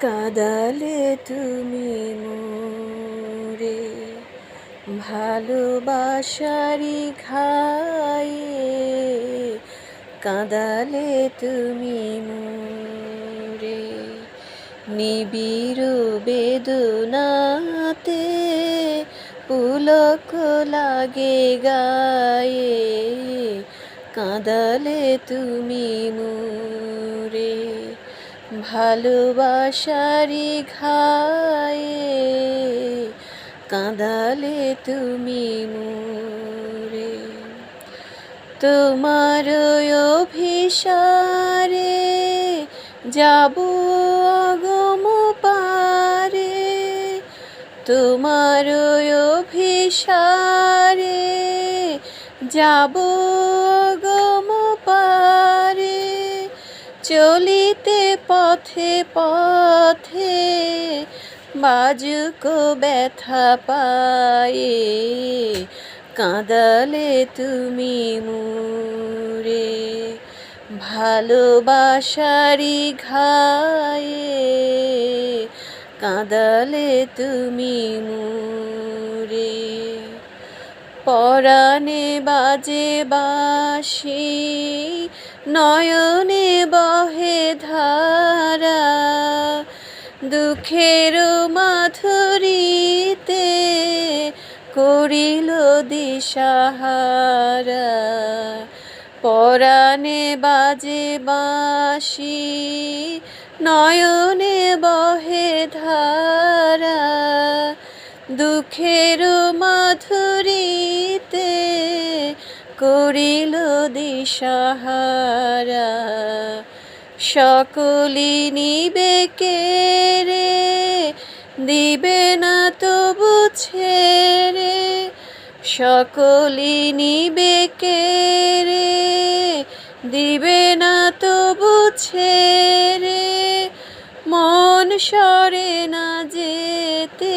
কাদালে তুমি মোরে, ভালোবাসারি ঘায়ে। কাঁদালে তুমি মোরে, নিবিড় বেদনাতে পুলক লাগে গায়ে। কাঁদালে তুমি মোরে ভালোবাসারি ঘায়ে কাঁদালে তুমি মোরে তোমার অভিসারে যাব আগম পারে। তোমার অভিসারে যাব পারে চলিতে পথে পথে বাজুক ব্যথা পায়ে। কাঁদালে তুমি মুরে ভালোবাসারি ঘায়ে। কাঁদালে তুমি মুরে পরাণে বাজে বাসি বহে ধারা দুঃখের মাধুরীতে করিল দিশাহারা। পরাণে বাজে বাসি নয়নে বহে ধারা। দুঃখের মাধুরীতে করিল দিশাহারা। সকলি নিবে কে রে? দিবে না তবু ছেড়ে। সকলি নিবে কে রে? দিবে না তবু ছেড়ে। মন সরে না যেতে।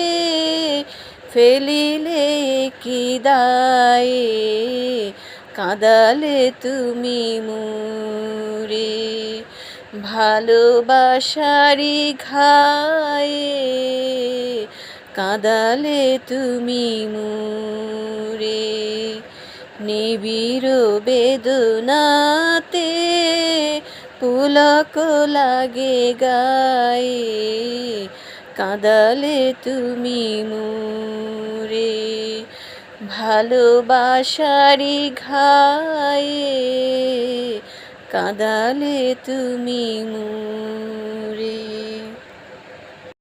ফেলিলে কি দায়ে? কাঁদালে তুমি মুরে ভালোবাসারি ঘায়ে কাঁদালে তুমি মুরে নিবিড় বেদনাতে পুলক লাগে গায়ে, কাঁদালে তুমি মুরে ভালোবাসারি ঘায়ে কাঁদালে তুমি মুরে